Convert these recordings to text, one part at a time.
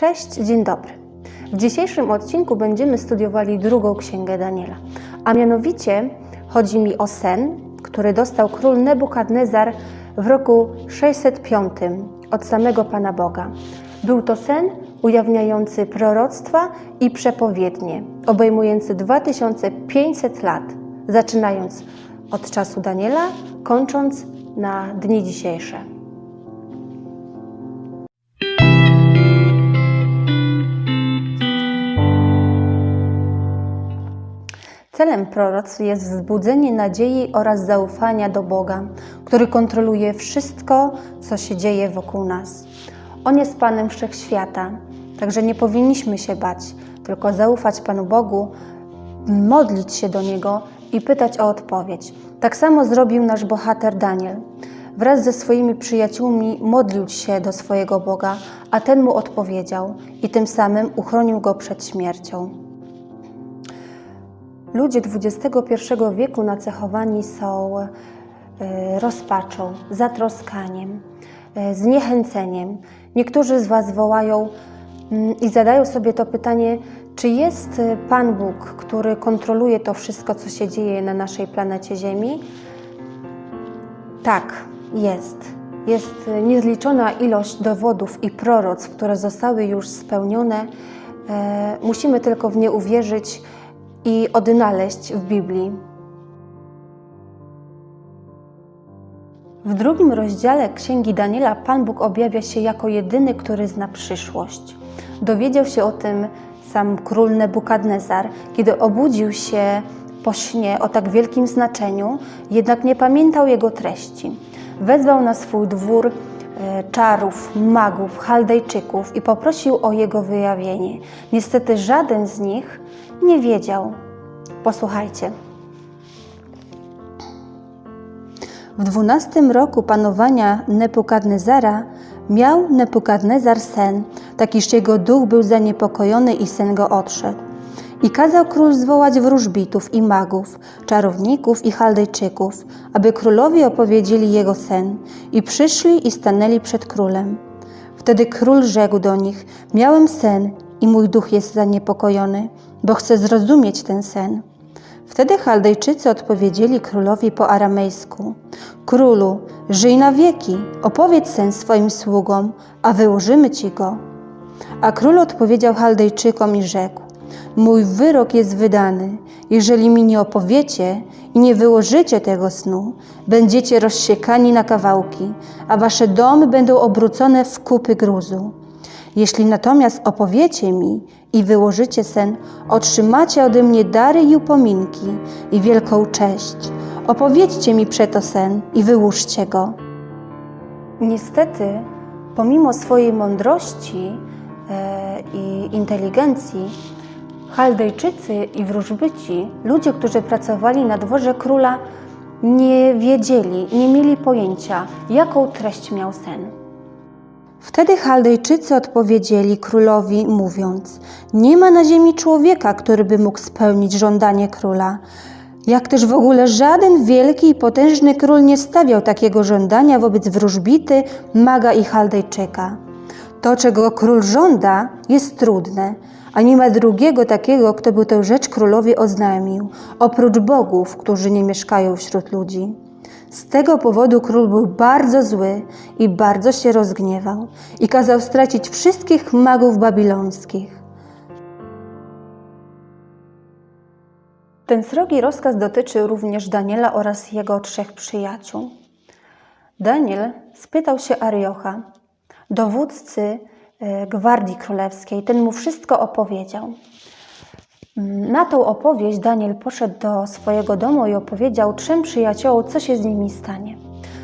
Cześć, dzień dobry. W dzisiejszym odcinku będziemy studiowali drugą księgę Daniela, a mianowicie chodzi mi o sen, który dostał król Nebukadnezar w roku 605 od samego Pana Boga. Był to sen ujawniający proroctwa i przepowiednie, obejmujący 2500 lat, zaczynając od czasu Daniela, kończąc na dni dzisiejsze. Celem proroctw jest wzbudzenie nadziei oraz zaufania do Boga, który kontroluje wszystko, co się dzieje wokół nas. On jest Panem Wszechświata, także nie powinniśmy się bać, tylko zaufać Panu Bogu, modlić się do Niego i pytać o odpowiedź. Tak samo zrobił nasz bohater Daniel. Wraz ze swoimi przyjaciółmi modlił się do swojego Boga, a ten mu odpowiedział i tym samym uchronił go przed śmiercią. Ludzie XXI wieku nacechowani są e, rozpaczą, zatroskaniem, e, zniechęceniem. Niektórzy z Was wołają mm, i zadają sobie to pytanie, czy jest e, Pan Bóg, który kontroluje to wszystko, co się dzieje na naszej planecie Ziemi? Tak, jest. Jest niezliczona ilość dowodów i proroctw, które zostały już spełnione. Musimy tylko w nie uwierzyć i odnaleźć w Biblii. W drugim rozdziale Księgi Daniela Pan Bóg objawia się jako jedyny, który zna przyszłość. Dowiedział się o tym sam król Nebukadnezar, kiedy obudził się po śnie o tak wielkim znaczeniu, jednak nie pamiętał jego treści. Wezwał na swój dwór e, czarów, magów, chaldejczyków i poprosił o jego wyjawienie. Niestety żaden z nich nie wiedział. Posłuchajcie. W dwunastym roku panowania Nebukadnezara miał Nebukadnezar sen, tak iż jego duch był zaniepokojony i sen go odszedł. I kazał król zwołać wróżbitów i magów, czarowników i chaldejczyków, aby królowi opowiedzieli jego sen. I przyszli i stanęli przed królem. Wtedy król rzekł do nich: Miałem sen i mój duch jest zaniepokojony, bo chcę zrozumieć ten sen. Wtedy Chaldejczycy odpowiedzieli królowi po aramejsku: Królu, żyj na wieki, opowiedz sen swoim sługom, a wyłożymy ci go. A król odpowiedział Chaldejczykom i rzekł: Mój wyrok jest wydany. Jeżeli mi nie opowiecie i nie wyłożycie tego snu, będziecie rozsiekani na kawałki, a wasze domy będą obrócone w kupy gruzu. Jeśli natomiast opowiecie mi i wyłożycie sen, otrzymacie ode mnie dary i upominki i wielką cześć. Opowiedzcie mi przeto sen i wyłóżcie go. Niestety, pomimo swojej mądrości e, i inteligencji, Chaldejczycy i wróżbyci, ludzie, którzy pracowali na dworze króla, nie wiedzieli, nie mieli pojęcia, jaką treść miał sen. Wtedy Chaldejczycy odpowiedzieli królowi, mówiąc: Nie ma na ziemi człowieka, który by mógł spełnić żądanie króla. Jak też w ogóle żaden wielki i potężny król nie stawiał takiego żądania wobec wróżbity, maga i Chaldejczyka. To, czego król żąda, jest trudne, a nie ma drugiego takiego, kto by tę rzecz królowi oznajmił, oprócz bogów, którzy nie mieszkają wśród ludzi. Z tego powodu król był bardzo zły i bardzo się rozgniewał i kazał stracić wszystkich magów babilońskich. Ten srogi rozkaz dotyczy również Daniela oraz jego trzech przyjaciół. Daniel spytał się Ariocha, dowódcy e, gwardii królewskiej. Ten mu wszystko opowiedział. Na tą opowieść Daniel poszedł do swojego domu i opowiedział trzem przyjaciołom, co się z nimi stanie.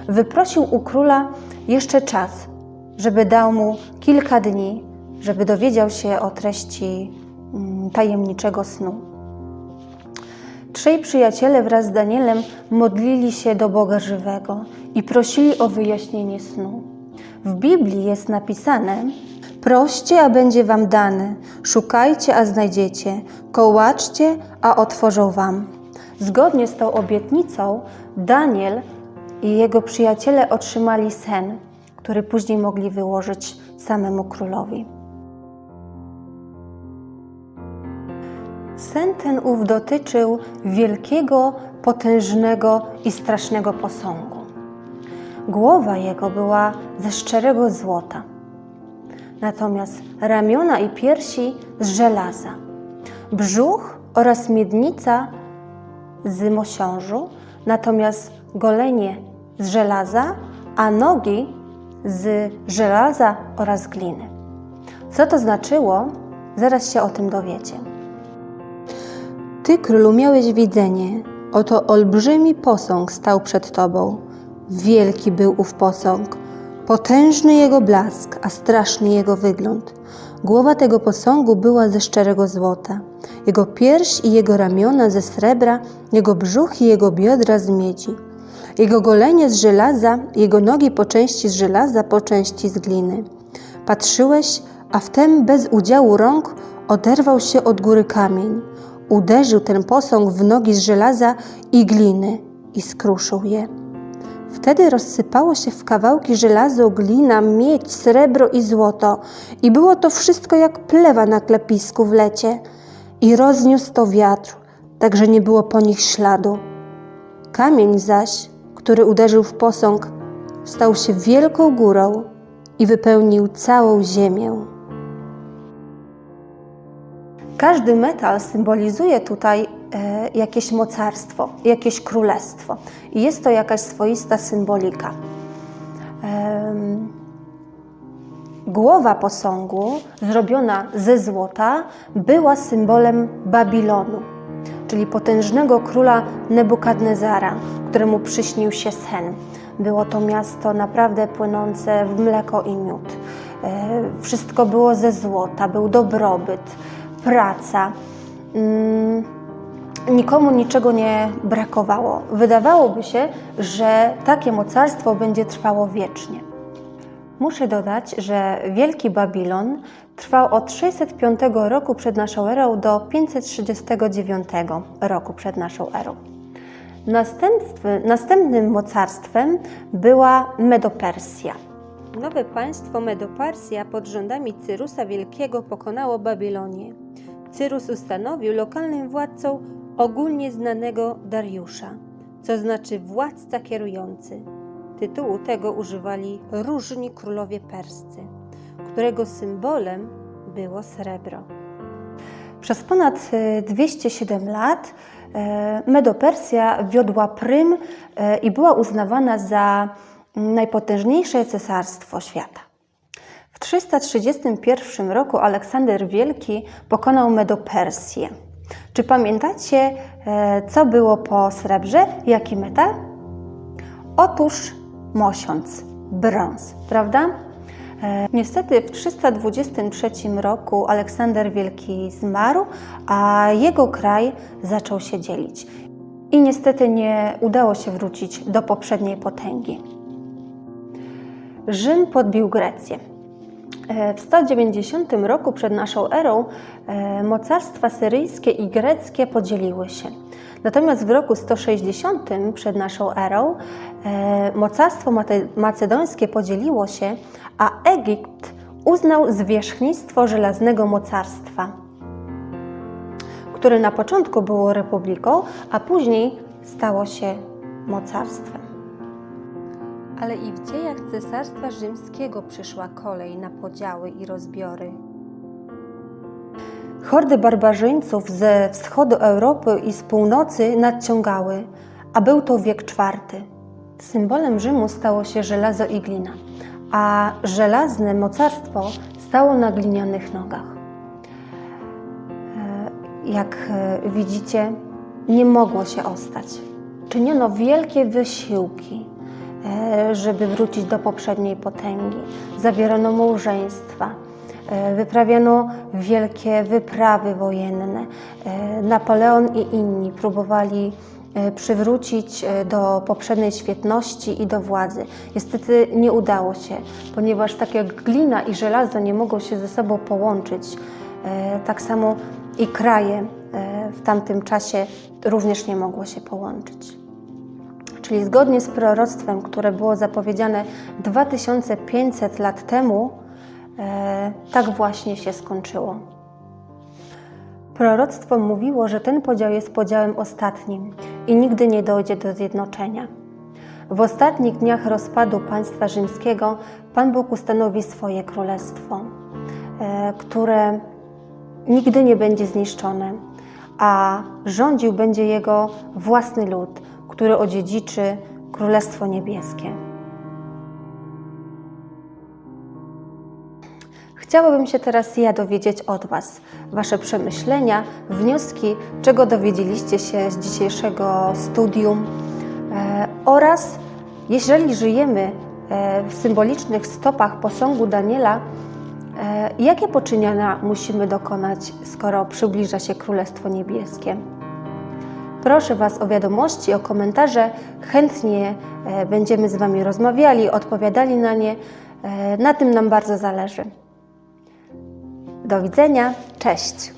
Wyprosił u króla jeszcze czas, żeby dał mu kilka dni, żeby dowiedział się o treści mm, tajemniczego snu. Trzej przyjaciele wraz z Danielem modlili się do Boga żywego i prosili o wyjaśnienie snu. W Biblii jest napisane: Proście, a będzie wam dane, szukajcie, a znajdziecie, kołaczcie, a otworzą wam. Zgodnie z tą obietnicą, Daniel i jego przyjaciele otrzymali sen, który później mogli wyłożyć samemu królowi. Sen ten ów dotyczył wielkiego, potężnego i strasznego posągu. Głowa jego była ze szczerego złota natomiast ramiona i piersi z żelaza, brzuch oraz miednica z mosiążu, natomiast golenie z żelaza, a nogi z żelaza oraz gliny. Co to znaczyło? Zaraz się o tym dowiecie. Ty, królu, miałeś widzenie. Oto olbrzymi posąg stał przed tobą. Wielki był ów posąg, potężny jego blask, a straszny jego wygląd. Głowa tego posągu była ze szczerego złota, jego pierś i jego ramiona ze srebra, jego brzuch i jego biodra z miedzi. Jego golenie z żelaza, jego nogi po części z żelaza, po części z gliny. Patrzyłeś, a wtem bez udziału rąk oderwał się od góry kamień. Uderzył ten posąg w nogi z żelaza i gliny i skruszył je. Wtedy rozsypało się w kawałki żelazo, glina, miedź, srebro i złoto, i było to wszystko jak plewa na klepisku w lecie. I rozniósł to wiatr, tak że nie było po nich śladu. Kamień zaś, który uderzył w posąg, stał się wielką górą i wypełnił całą ziemię. Każdy metal symbolizuje tutaj jakieś mocarstwo, jakieś królestwo. I jest to jakaś swoista symbolika. Głowa posągu, zrobiona ze złota, była symbolem Babilonu, czyli potężnego króla Nebukadnezara, któremu przyśnił się sen. Było to miasto naprawdę płynące w mleko i miód. E, Wszystko było ze złota, był dobrobyt, praca. Nikomu niczego nie brakowało. Wydawałoby się, że takie mocarstwo będzie trwało wiecznie. Muszę dodać, że Wielki Babilon trwał od 605 roku przed naszą erą do 539 roku przed naszą erą. Następnym mocarstwem była Medopersja. Nowe państwo Medopersja pod rządami Cyrusa Wielkiego pokonało Babilonię. Cyrus ustanowił lokalnym władcą ogólnie znanego Dariusza, co znaczy władca kierujący. Tytułu tego używali różni królowie perscy, którego symbolem było srebro. Przez ponad e, 207 lat e, Medopersja wiodła prym e, i była uznawana za najpotężniejsze cesarstwo świata. W 331 roku Aleksander Wielki pokonał Medopersję. Czy pamiętacie, e, co było po srebrze? Jaki metal? Otóż mosiąc, brąz, prawda? E, Niestety w 323 roku Aleksander Wielki zmarł, a jego kraj zaczął się dzielić. I niestety nie udało się wrócić do poprzedniej potęgi. Rzym podbił Grecję. E, W 190 roku przed naszą erą e, mocarstwa syryjskie i greckie podzieliły się. Natomiast w roku 160 przed naszą erą e, mocarstwo macedońskie podzieliło się, a Egipt uznał zwierzchnictwo żelaznego mocarstwa, które na początku było republiką, a później stało się mocarstwem. Ale i w dziejach Cesarstwa Rzymskiego przyszła kolej na podziały i rozbiory. Hordy barbarzyńców ze wschodu Europy i z północy nadciągały, a był to wiek czwarty. Symbolem Rzymu stało się żelazo i glina, a żelazne mocarstwo stało na glinianych nogach. E, Jak e, widzicie, nie mogło się ostać. Czyniono wielkie wysiłki, żeby wrócić do poprzedniej potęgi. Zawierano małżeństwa, e, wyprawiano wielkie wyprawy wojenne. E, Napoleon i inni próbowali e, przywrócić do poprzedniej świetności i do władzy. Niestety nie udało się, ponieważ tak jak glina i żelazo nie mogą się ze sobą połączyć, tak samo i kraje w tamtym czasie również nie mogło się połączyć. Czyli zgodnie z proroctwem, które było zapowiedziane 2500 lat temu, e, tak właśnie się skończyło. Proroctwo mówiło, że ten podział jest podziałem ostatnim i nigdy nie dojdzie do zjednoczenia. W ostatnich dniach rozpadu państwa rzymskiego Pan Bóg ustanowi swoje królestwo, e, które nigdy nie będzie zniszczone, a rządził będzie jego własny lud, który odziedziczy Królestwo Niebieskie. Chciałabym się teraz ja dowiedzieć od Was Wasze przemyślenia, wnioski, czego dowiedzieliście się z dzisiejszego studium e, oraz jeżeli żyjemy e, w symbolicznych stopach posągu Daniela, e, jakie poczynienia musimy dokonać, skoro przybliża się Królestwo Niebieskie? Proszę Was o wiadomości, o komentarze. Chętnie e, będziemy z Wami rozmawiali, odpowiadali na nie. E, Na tym nam bardzo zależy. Do widzenia, cześć!